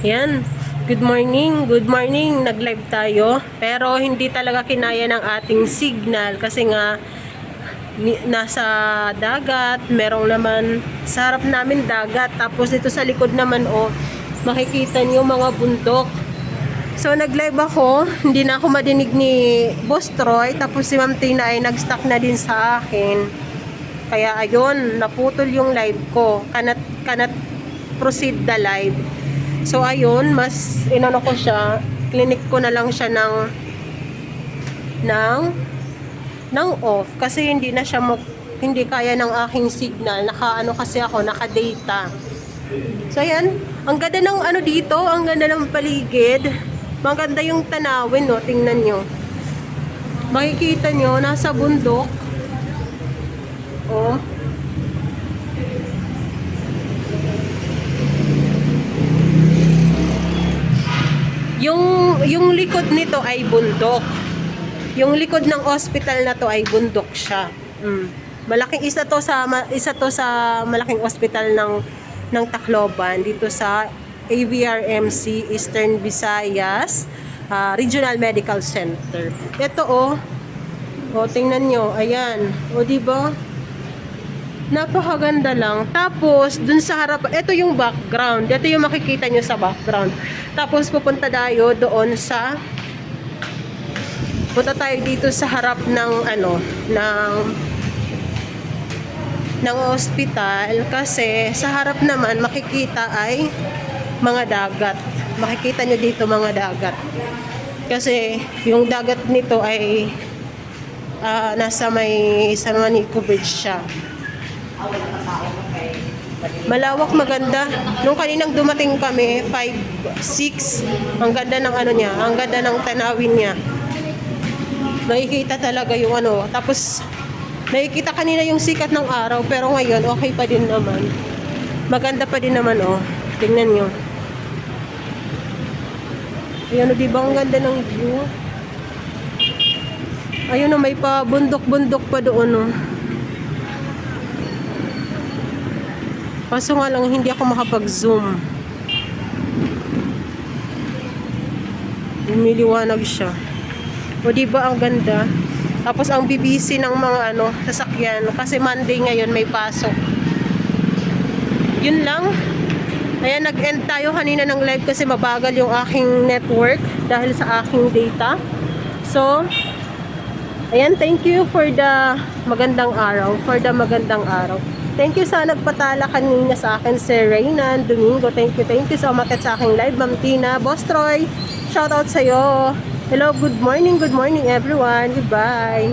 Yan. Good morning, good morning. Nag-live tayo. Pero hindi talaga kinaya ng ating signal kasi nga nasa dagat, merong naman sa harap namin dagat, tapos dito sa likod naman oh, makikita niyo mga bundok. So nag-live ako, hindi na ako madinig ni Boss Troy, tapos si Ma'am Tina ay nag-stuck na din sa akin. Kaya ayun, naputol yung live ko. Cannot, cannot proceed the live. So ayun, mas inano ko siya, clinic ko na lang siya ng ng ng off kasi hindi na siya mag, hindi kaya ng aking signal. Naka ano kasi ako, naka data. So ayan, ang ganda ng ano dito, ang ganda ng paligid. Maganda yung tanawin, no? Tingnan nyo. Makikita nyo, nasa bundok. Oh. Yung, likod nito ay bundok. Yung likod ng hospital na to ay bundok siya. Mm. Malaking isa to sa isa to sa malaking hospital ng ng Tacloban dito sa AVRMC Eastern Visayas ah, Regional Medical Center. Ito oh. Oh, tingnan nyo. Ayan. O, di ba? Napakaganda lang. Tapos, dun sa harap, ito yung background. Ito yung makikita nyo sa background. Tapos, pupunta tayo doon sa punta tayo dito sa harap ng ano, ng ng ospital kasi sa harap naman makikita ay mga dagat. Makikita nyo dito mga dagat. Kasi yung dagat nito ay ah, nasa may San Juanico Bridge siya. Malawak maganda. Nung kaninang dumating kami, 5, 6, ang ganda ng ano niya, ang ganda ng tanawin niya. Nakikita talaga yung ano. Tapos, nakikita kanina yung sikat ng araw, pero ngayon, okay pa din naman. Maganda pa din naman, oh. Tingnan nyo. Ayan, oh, di ba ang ganda ng view? Ayun, oh, may pa bundok-bundok pa doon, oh. Kaso nga lang, hindi ako makapag-zoom. Lumiliwanag siya. O di ba ang ganda? Tapos ang BBC ng mga ano, sasakyan kasi Monday ngayon may pasok. Yun lang. Ayan, nag-end tayo kanina ng live kasi mabagal yung aking network dahil sa aking data. So, ayan, thank you for the magandang araw, for the magandang araw. Thank you sa nagpatala kanina sa akin, Sir Reynan Domingo. Thank you, thank you sa umakit sa aking live, Ma'am Tina, Boss Troy. Shout out sa'yo. Hello, good morning, good morning everyone. Goodbye.